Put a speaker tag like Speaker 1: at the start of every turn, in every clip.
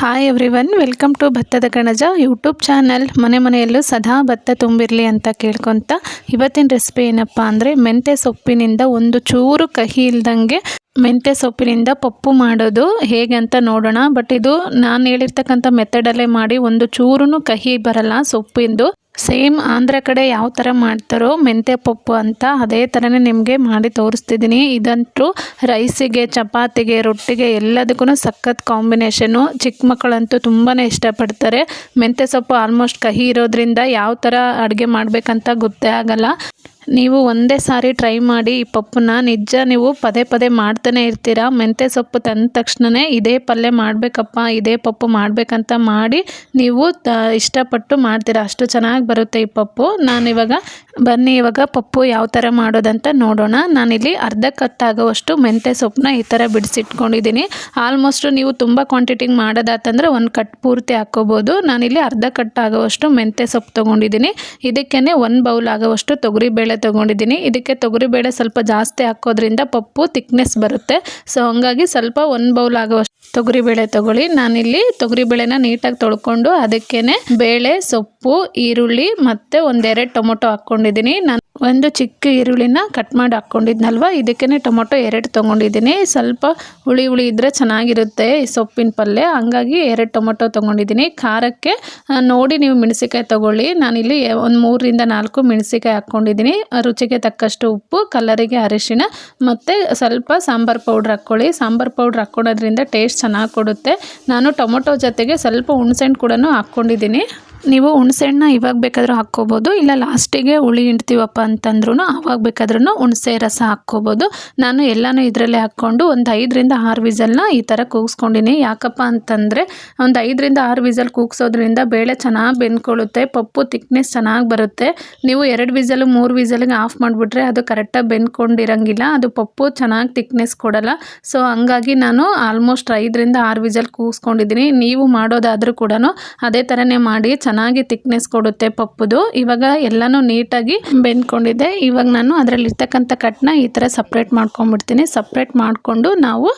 Speaker 1: Hi everyone welcome to Bhattada Kanaja YouTube channel ಮನೆ ಮನೆಯಲ್ಲೂ ಸದಾ ಭತ್ತ ತುಂಬಿರಲಿ ಅಂತ ಕೇಳ್ಕೊತ ಇವತ್ತಿನ ರೆಸಿಪಿ ಏನಪ್ಪ ಅಂದರೆ ಮೆಂತ್ಯ ಸೊಪ್ಪಿನಿಂದ ಒಂದು ಚೂರು ಕಹಿ ಇಲ್ದಂಗೆ ಮೆಂತ್ಯ ಸೊಪ್ಪಿನಿಂದ ಪಪ್ಪು ಮಾಡೋದು ಹೇಗೆ ಅಂತ ನೋಡೋಣ. ಬಟ್ ಇದು ನಾನು ಹೇಳಿರ್ತಕ್ಕಂಥ ಮೆಥಡಲ್ಲೇ ಮಾಡಿ ಒಂದು ಚೂರು ಕಹಿ ಬರಲ್ಲ ಸೊಪ್ಪಿಂದು. ಸೇಮ್ ಆಂಧ್ರ ಕಡೆ ಯಾವ ಥರ ಮಾಡ್ತಾರೋ ಮೆಂತ್ಯ ಪಪ್ಪು ಅಂತ ಅದೇ ಥರನೇ ನಿಮಗೆ ಮಾಡಿ ತೋರಿಸ್ತಿದ್ದೀನಿ. ಇದಂತೂ ರೈಸಿಗೆ, ಚಪಾತಿಗೆ, ರೊಟ್ಟಿಗೆ ಎಲ್ಲದಕ್ಕೂ ಸಖತ್ ಕಾಂಬಿನೇಷನು ಚಿಕ್ಕ ಮಕ್ಕಳಂತೂ ತುಂಬಾ ಇಷ್ಟಪಡ್ತಾರೆ. ಮೆಂತ್ಯ ಸೊಪ್ಪು ಆಲ್ಮೋಸ್ಟ್ ಕಹಿ ಇರೋದ್ರಿಂದ ಯಾವ ಥರ ಅಡುಗೆ ಮಾಡಬೇಕಂತ ಗೊತ್ತೇ ಆಗಲ್ಲ. ನೀವು ಒಂದೇ ಸಾರಿ ಟ್ರೈ ಮಾಡಿ ಈ ಪಪ್ಪನ್ನ ನಿಜ ನೀವು ಪದೇ ಪದೇ ಮಾಡ್ತಾನೆ ಇರ್ತೀರ? ಮೆಂತ್ಯ ಸೊಪ್ಪು ತಂದ ತಕ್ಷಣವೇ ಇದೇ ಪಲ್ಯ ಮಾಡಬೇಕಪ್ಪ, ಇದೇ ಪಪ್ಪು ಮಾಡಬೇಕಂತ ಮಾಡಿ ನೀವು ಇಷ್ಟಪಟ್ಟು ಮಾಡ್ತೀರಾ? ಅಷ್ಟು ಚೆನ್ನಾಗಿ ಬರುತ್ತೆ ಈ ಪಪ್ಪು. ನಾನಿವಾಗ, ಬನ್ನಿ ಇವಾಗ ಪಪ್ಪು ಯಾವ ಥರ ಮಾಡೋದಂತ ನೋಡೋಣ. ನಾನಿಲ್ಲಿ ಅರ್ಧ ಕಟ್ ಆಗೋವಷ್ಟು ಮೆಂತ್ಯ ಸೊಪ್ಪನ್ನ ಈ ಥರ ಬಿಡಿಸಿಟ್ಕೊಂಡಿದ್ದೀನಿ. ಆಲ್ಮೋಸ್ಟ್ ನೀವು ತುಂಬ ಕ್ವಾಂಟಿಟಿಗೆ ಮಾಡೋದಾತಂದ್ರೆ ಒಂದು ಕಟ್ ಪೂರ್ತಿ ಹಾಕ್ಕೋಬೋದು ನಾನಿಲ್ಲಿ ಅರ್ಧ ಕಟ್ ಆಗೋವಷ್ಟು ಮೆಂತ್ಯ ಸೊಪ್ಪು ತೊಗೊಂಡಿದ್ದೀನಿ. ಇದಕ್ಕೇ ಒಂದು ಬೌಲ್ ಆಗೋವಷ್ಟು ತೊಗರಿಬೇಳೆ ತೊಗೊಂಡಿದ್ದೀನಿ. ಇದಕ್ಕೆ ತೊಗರಿಬೇಳೆ ಸ್ವಲ್ಪ ಜಾಸ್ತಿ ಹಾಕೋದ್ರಿಂದ ಪಪ್ಪು ತಿಕ್ನೆಸ್ ಬರುತ್ತೆ. ಸೊ ಹಂಗಾಗಿ ಸ್ವಲ್ಪ ಒಂದು ಬೌಲ್ ಆಗುವಷ್ಟು ತೊಗರಿಬೇಳೆ ತೊಗೊಳ್ಳಿ. ನಾನಿಲ್ಲಿ ತೊಗರಿಬೇಳೆನ ನೀಟಾಗಿ ತೊಳ್ಕೊಂಡು ಅದಕ್ಕೇ ಬೇಳೆ, ಸೊಪ್ಪು, ಈರುಳ್ಳಿ ಮತ್ತು ಒಂದೆರಡು ಟೊಮೊಟೊ ಹಾಕ್ಕೊಂಡಿದ್ದೀನಿ ನಾನು ಒಂದು ಚಿಕ್ಕ ಈರುಳ್ಳಿನ ಕಟ್ ಮಾಡಿ ಹಾಕ್ಕೊಂಡಿದ್ನಲ್ವ? ಇದಕ್ಕೇ ಟೊಮೊಟೊ ಎರಡು ತೊಗೊಂಡಿದ್ದೀನಿ. ಸ್ವಲ್ಪ ಹುಳಿ ಹುಳಿ ಇದ್ದರೆ ಚೆನ್ನಾಗಿರುತ್ತೆ ಈ ಸೊಪ್ಪಿನ ಪಲ್ಯ. ಹಂಗಾಗಿ ಎರಡು ಟೊಮೊಟೊ ತೊಗೊಂಡಿದ್ದೀನಿ. ಖಾರಕ್ಕೆ ನೋಡಿ ನೀವು ಮೆಣಸಿಕಾಯಿ ತೊಗೊಳ್ಳಿ. ನಾನಿಲ್ಲಿ ಒಂದು ಮೂರರಿಂದ ನಾಲ್ಕು ಮೆಣಸಿಕಾಯಿ ಹಾಕ್ಕೊಂಡಿದ್ದೀನಿ. ರುಚಿಗೆ ತಕ್ಕಷ್ಟು ಉಪ್ಪು, ಕಲರಿಗೆ ಅರಿಶಿಣ ಮತ್ತು ಸ್ವಲ್ಪ ಸಾಂಬಾರು ಪೌಡ್ರ್ ಹಾಕ್ಕೊಳ್ಳಿ. ಸಾಂಬಾರು ಪೌಡ್ರ್ ಹಾಕ್ಕೊಳೋದ್ರಿಂದ ಟೇಸ್ಟ್ ಚೆನ್ನಾಗಿ ಕೊಡುತ್ತೆ. ನಾನು ಟೊಮೊಟೊ ಜೊತೆಗೆ ಸ್ವಲ್ಪ ಹುಣ್ಸೆಹಣ್ಣು ಕೂಡ ಹಾಕ್ಕೊಂಡಿದ್ದೀನಿ. ನೀವು ಹುಣಸೆಹಣ್ಣ ಇವಾಗ ಬೇಕಾದರೂ ಹಾಕ್ಕೋಬೋದು, ಇಲ್ಲ ಲಾಸ್ಟಿಗೆ ಹುಳಿ ಹಿಂಡ್ತೀವಪ್ಪ ಅಂತಂದ್ರೂ ಆವಾಗ ಬೇಕಾದ್ರೂ ಹುಣಸೆ ರಸ ಹಾಕ್ಕೋಬೋದು. ನಾನು ಎಲ್ಲನೂ ಇದರಲ್ಲೇ ಹಾಕ್ಕೊಂಡು ಒಂದು ಐದರಿಂದ ಆರು ವಿಸಲ್ನ ಈ ಥರ ಕೂಗಿಸ್ಕೊಂಡಿನಿ. ಯಾಕಪ್ಪ ಅಂತಂದರೆ ಒಂದು ಐದರಿಂದ ಆರು ವಿಸಲ್ ಕೂಗ್ಸೋದ್ರಿಂದ ಬೇಳೆ ಚೆನ್ನಾಗಿ ಬೆಂದ್ಕೊಳ್ಳುತ್ತೆ, ಪಪ್ಪು ತಿಕ್ನೆಸ್ ಚೆನ್ನಾಗಿ ಬರುತ್ತೆ. ನೀವು ಎರಡು ವಿಸಲ್, ಮೂರು ವಿಸಲ್ಗೆ ಆಫ್ ಮಾಡಿಬಿಟ್ರೆ ಅದು ಕರೆಕ್ಟಾಗಿ ಬೆಂದ್ಕೊಂಡಿರಂಗಿಲ್ಲ, ಅದು ಪಪ್ಪು ಚೆನ್ನಾಗಿ ತಿಕ್ನೆಸ್ ಕೊಡಲ್ಲ. ಸೊ ಹಂಗಾಗಿ ನಾನು ಆಲ್ಮೋಸ್ಟ್ ಐದರಿಂದ ಆರು ವಿಸಲ್ ಕೂಗಿಸ್ಕೊಂಡಿದ್ದೀನಿ ನೀವು ಮಾಡೋದಾದರೂ ಕೂಡ ಅದೇ ಥರನೇ ಮಾಡಿ ಚೆನ್ನಾಗಿ ತಿಕ್ನೆಸ್ ಕೊಡುತ್ತೆ ಪಪ್ಪುದು. ಇವಾಗ ಎಲ್ಲನೂ ನೀಟಾಗಿ ಬೆಂದ್ಕೊಂಡಿದೆ ಇವಾಗ ನಾನು ಅದರಲ್ಲಿ ಇರ್ತಕ್ಕಂಥ ಕಟ್ನ ಈ ಥರ ಸಪ್ರೇಟ್ ಮಾಡ್ಕೊಂಡ್ಬಿಡ್ತೀನಿ. ಸಪ್ರೇಟ್ ಮಾಡಿಕೊಂಡು ನಾವು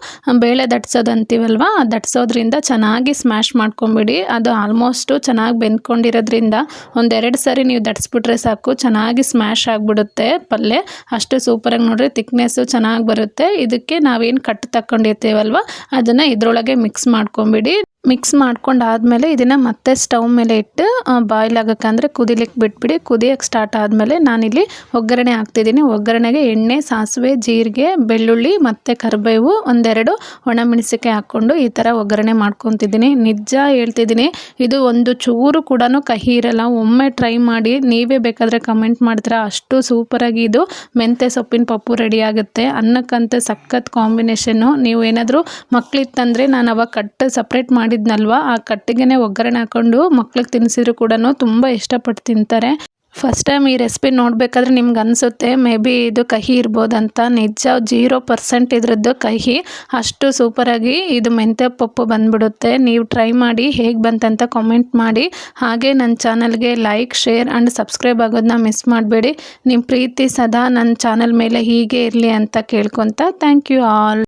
Speaker 1: ಬೇಳೆ ದಟ್ಸೋದು ಅಂತೀವಲ್ವ ದಟ್ಸೋದ್ರಿಂದ ಚೆನ್ನಾಗಿ ಸ್ಮ್ಯಾಶ್ ಮಾಡ್ಕೊಂಬಿಡಿ. ಅದು ಆಲ್ಮೋಸ್ಟು ಚೆನ್ನಾಗಿ ಬೆಂದ್ಕೊಂಡಿರೋದ್ರಿಂದ ಒಂದೆರಡು ಸಾರಿ ನೀವು ದಟ್ಸ್ಬಿಟ್ರೆ ಸಾಕು. ಚೆನ್ನಾಗಿ ಸ್ಮ್ಯಾಶ್ ಆಗಿಬಿಡುತ್ತೆ ಪಲ್ಯ ಅಷ್ಟು ಸೂಪರಾಗಿ ನೋಡ್ರಿ ತಿಕ್ನೆಸ್ಸು ಚೆನ್ನಾಗಿ ಬರುತ್ತೆ. ಇದಕ್ಕೆ ನಾವೇನು ಕಟ್ ತಗೊಂಡಿರ್ತೀವಲ್ವ ಅದನ್ನು ಇದರೊಳಗೆ ಮಿಕ್ಸ್ ಮಾಡ್ಕೊಂಬಿಡಿ. ಮಿಕ್ಸ್ ಮಾಡ್ಕೊಂಡು ಆದಮೇಲೆ ಇದನ್ನು ಮತ್ತೆ ಸ್ಟವ್ ಮೇಲೆ ಇಟ್ಟು ಬಾಯ್ಲ್ ಆಗೋಕ್ಕೆ ಅಂದರೆ ಕುದಿಲಿಕ್ಕೆ ಬಿಟ್ಬಿಡಿ, ಕುದಿಯೋಕ್ಕೆ ಸ್ಟಾರ್ಟ್ ಆದಮೇಲೆ ನಾನಿಲ್ಲಿ ಒಗ್ಗರಣೆ ಹಾಕ್ತಿದ್ದೀನಿ. ಒಗ್ಗರಣೆಗೆ ಎಣ್ಣೆ, ಸಾಸಿವೆ, ಜೀರಿಗೆ, ಬೆಳ್ಳುಳ್ಳಿ ಮತ್ತು ಕರಿಬೇವು ಒಂದೆರಡು ಒಣಮೆಣಸಿಕಾಯಿ ಹಾಕ್ಕೊಂಡು ಈ ಥರ ಒಗ್ಗರಣೆ ಮಾಡ್ಕೊತಿದ್ದೀನಿ. ನಿಜ ಹೇಳ್ತಿದ್ದೀನಿ, ಇದು ಒಂದು ಚೂರು ಕೂಡ ಕಹಿ ಇರಲ್ಲ. ಒಮ್ಮೆ ಟ್ರೈ ಮಾಡಿ, ನೀವೇ ಬೇಕಾದರೆ ಕಮೆಂಟ್ ಮಾಡ್ತೀರಾ. ಅಷ್ಟು ಸೂಪರಾಗಿ ಇದು ಮೆಂತ್ಯ ಸೊಪ್ಪಿನ ಪಪ್ಪು ರೆಡಿ ಆಗುತ್ತೆ. ಅನ್ನಕ್ಕಂತ ಸಖತ್ ಕಾಂಬಿನೇಷನ್ನು ನೀವು ಏನಾದರೂ ಮಕ್ಕಳಿತ್ತಂದರೆ ನಾನು ಅವಾಗ ಕಟ್ ಸಪ್ರೇಟ್ ಮಾಡಿ ಮಾಡಿದ್ನಲ್ವ? ಆ ಕಟ್ಟಿಗೆನೆ ಒಗ್ಗರಣೆ ಹಾಕೊಂಡು ಮಕ್ಳಿಗೆ ತಿನ್ನಿಸಿದ್ರು ಕೂಡ ತುಂಬ ಇಷ್ಟಪಟ್ಟು ತಿಂತಾರೆ. ಫಸ್ಟ್ ಟೈಮ್ ಈ ರೆಸಿಪಿ ನೋಡಬೇಕಾದ್ರೆ ನಿಮ್ಗೆ ಅನಿಸುತ್ತೆ, ಮೇ ಬಿ ಇದು ಕಹಿ ಇರ್ಬೋದಂತ. ನಿಜ ಜೀರೋ ಪರ್ಸೆಂಟ್ ಇದ್ರದ್ದು ಕಹಿ. ಅಷ್ಟು ಸೂಪರಾಗಿ ಇದು ಮೆಂತ್ಯ ಪಪ್ಪು ಬಂದ್ಬಿಡುತ್ತೆ. ನೀವು ಟ್ರೈ ಮಾಡಿ ಹೇಗೆ ಬಂತಂತ ಕಾಮೆಂಟ್ ಮಾಡಿ. ಹಾಗೆ ನನ್ನ ಚಾನಲ್ಗೆ ಲೈಕ್ ಶೇರ್ ಆ್ಯಂಡ್ ಸಬ್ಸ್ಕ್ರೈಬ್ ಆಗೋದನ್ನ ಮಿಸ್ ಮಾಡಬೇಡಿ. ನಿಮ್ಮ ಪ್ರೀತಿ ಸದಾ ನನ್ನ ಚಾನಲ್ ಮೇಲೆ ಹೀಗೆ ಇರಲಿ ಅಂತ ಕೇಳ್ಕೊತ ಥ್ಯಾಂಕ್ ಯು ಆಲ್